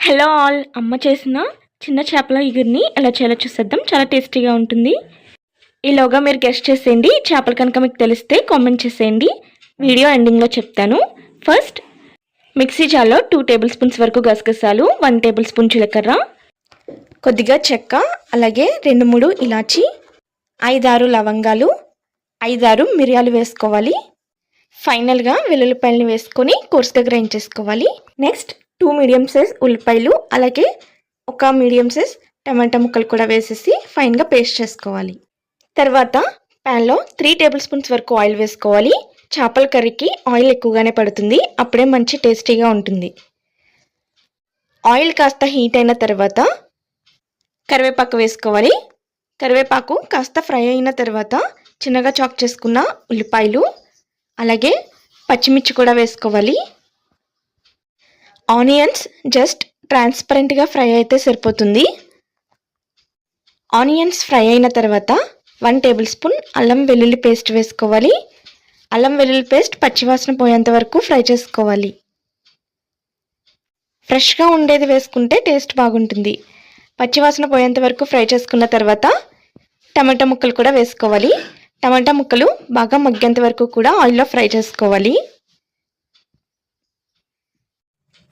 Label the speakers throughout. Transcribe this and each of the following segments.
Speaker 1: Hello all అమ్మ చేసిన చిన్న చేపల ఇగురిని ఎలా చేయాలో చూసేద్దాం. చాలా టేస్టీగా ఉంటుంది. ఈలోగా మీరు గెస్ట్ చేసేయండి. చేపలు కనుక మీకు తెలిస్తే కామెంట్ చేసేయండి. వీడియో ఎండింగ్లో చెప్తాను. ఫస్ట్ మిక్సీ జార్లో టూ టేబుల్ స్పూన్స్ వరకు గసగసాలు వన్ టేబుల్ స్పూన్ జీలకర్ర కొద్దిగా చెక్క అలాగే రెండు మూడు ఇలాచి ఐదారు లవంగాలు ఐదారు మిరియాలు వేసుకోవాలి. ఫైనల్గా వెల్లుల్లిపాయలని వేసుకొని కోర్స్గా గ్రైండ్ చేసుకోవాలి నెక్స్ట్ టూ మీడియం సైజ్ ఉల్లిపాయలు అలాగే ఒక మీడియం సైజ్ టమాటా ముక్కలు కూడా వేసేసి ఫైన్గా పేస్ట్ చేసుకోవాలి. తర్వాత ప్యాన్లో త్రీ టేబుల్ స్పూన్స్ వరకు ఆయిల్ వేసుకోవాలి. చేపల కర్రీకి ఆయిల్ ఎక్కువగానే పడుతుంది అప్పుడే మంచి టేస్టీగా ఉంటుంది. ఆయిల్ కాస్త హీట్ అయిన తర్వాత కరివేపాకు వేసుకోవాలి. కరివేపాకు కాస్త ఫ్రై అయిన తర్వాత చిన్నగా చాక్ చేసుకున్న ఉల్లిపాయలు అలాగే పచ్చిమిర్చి కూడా వేసుకోవాలి. ఆనియన్స్ జస్ట్ ట్రాన్స్పరెంట్గా ఫ్రై అయితే సరిపోతుంది. ఆనియన్స్ ఫ్రై అయిన తర్వాత వన్ టేబుల్ స్పూన్ అల్లం వెల్లుల్లి పేస్ట్ వేసుకోవాలి. అల్లం వెల్లుల్లి పేస్ట్ పచ్చివాసన పోయేంత వరకు ఫ్రై చేసుకోవాలి. ఫ్రెష్గా ఉండేది వేసుకుంటే టేస్ట్ బాగుంటుంది. పచ్చివాసన పోయేంత వరకు ఫ్రై చేసుకున్న తర్వాత టమాటా ముక్కలు కూడా వేసుకోవాలి. టమాటా ముక్కలు బాగా మగ్గేంత వరకు కూడా ఆయిల్లో ఫ్రై చేసుకోవాలి.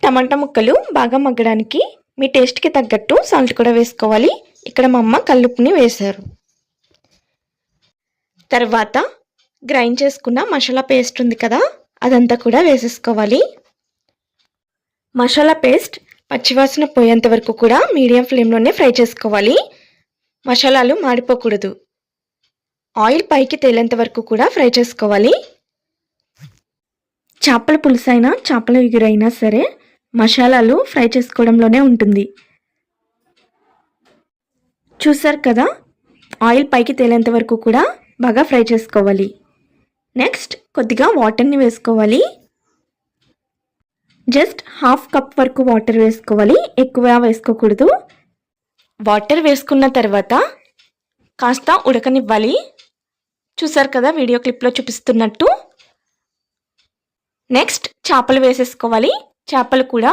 Speaker 1: టమాటా ముక్కలు బాగా మగ్గడానికి మీ టేస్ట్కి తగ్గట్టు సాల్ట్ కూడా వేసుకోవాలి. ఇక్కడ మా అమ్మ కల్లుప్పుని వేశారు. తర్వాత గ్రైండ్ చేసుకున్న మసాలా పేస్ట్ ఉంది కదా అదంతా కూడా వేసేసుకోవాలి. మసాలా పేస్ట్ పచ్చివాసన పోయేంత వరకు కూడా మీడియం ఫ్లేమ్లోనే ఫ్రై చేసుకోవాలి. మసాలాలు మాడిపోకూడదు. ఆయిల్ పైకి తేలేంత వరకు కూడా ఫ్రై చేసుకోవాలి. చేపల పులుసైనా చేపల ఎగురైనా సరే మసాలాలు ఫ్రై చేసుకోవడంలోనే ఉంటుంది. చూసారు కదా? ఆయిల్ పైకి తేలేంత వరకు కూడా బాగా ఫ్రై చేసుకోవాలి. నెక్స్ట్ కొద్దిగా వాటర్ని వేసుకోవాలి. జస్ట్ హాఫ్ కప్ వరకు వాటర్ వేసుకోవాలి. ఎక్కువ వేసుకోకూడదు. వాటర్ వేసుకున్న తర్వాత కాస్త ఉడకనివ్వాలి. చూసారు కదా? వీడియో క్లిప్లో చూపిస్తున్నట్టు. నెక్స్ట్ చేపలు వేసేసుకోవాలి. చేపలు కూడా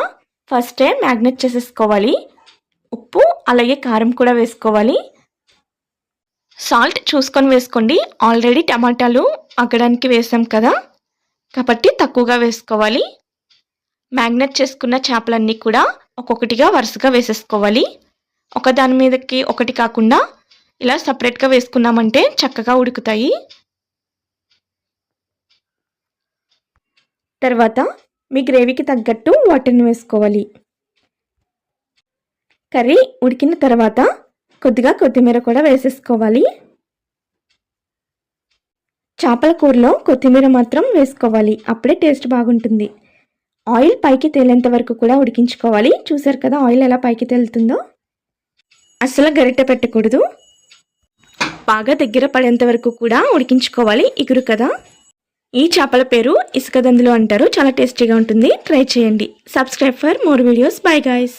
Speaker 1: ఫస్ట్ టైం మ్యాగ్నెట్ చేసేసుకోవాలి. ఉప్పు అలాగే కారం కూడా వేసుకోవాలి. సాల్ట్ చూసుకొని వేసుకోండి. ఆల్రెడీ టమాటాలు అగ్గడానికి వేసాం కదా. కాబట్టి తక్కువగా వేసుకోవాలి. మ్యాగ్నెట్ చేసుకున్న చేపలన్నీ కూడా ఒక్కొక్కటిగా వరుసగా వేసేసుకోవాలి. ఒక దాని మీదకి ఒకటి కాకుండా ఇలా సపరేట్గా వేసుకున్నామంటే చక్కగా ఉడుకుతాయి. తర్వాత మీ గ్రేవీకి తగ్గట్టు వాటర్ని వేసుకోవాలి. కర్రీ ఉడికిన తర్వాత కొద్దిగా కొత్తిమీర కూడా వేసేసుకోవాలి. చేపల కూరలో కొత్తిమీర మాత్రం వేసుకోవాలి. అప్పుడే టేస్ట్ బాగుంటుంది. ఆయిల్ పైకి తేలేంత వరకు కూడా ఉడికించుకోవాలి. చూసారు కదా ఆయిల్ ఎలా పైకి తేలుతుందో? అసలు గరిటె పెట్టకూడదు. బాగా దగ్గర పడేంత వరకు కూడా ఉడికించుకోవాలి. ఇగురు కదా? ఈ చేపల పేరు ఇసుక దందులు అంటారు. చాలా టేస్టీగా ఉంటుంది. ట్రై చేయండి. Subscribe for more videos bye guys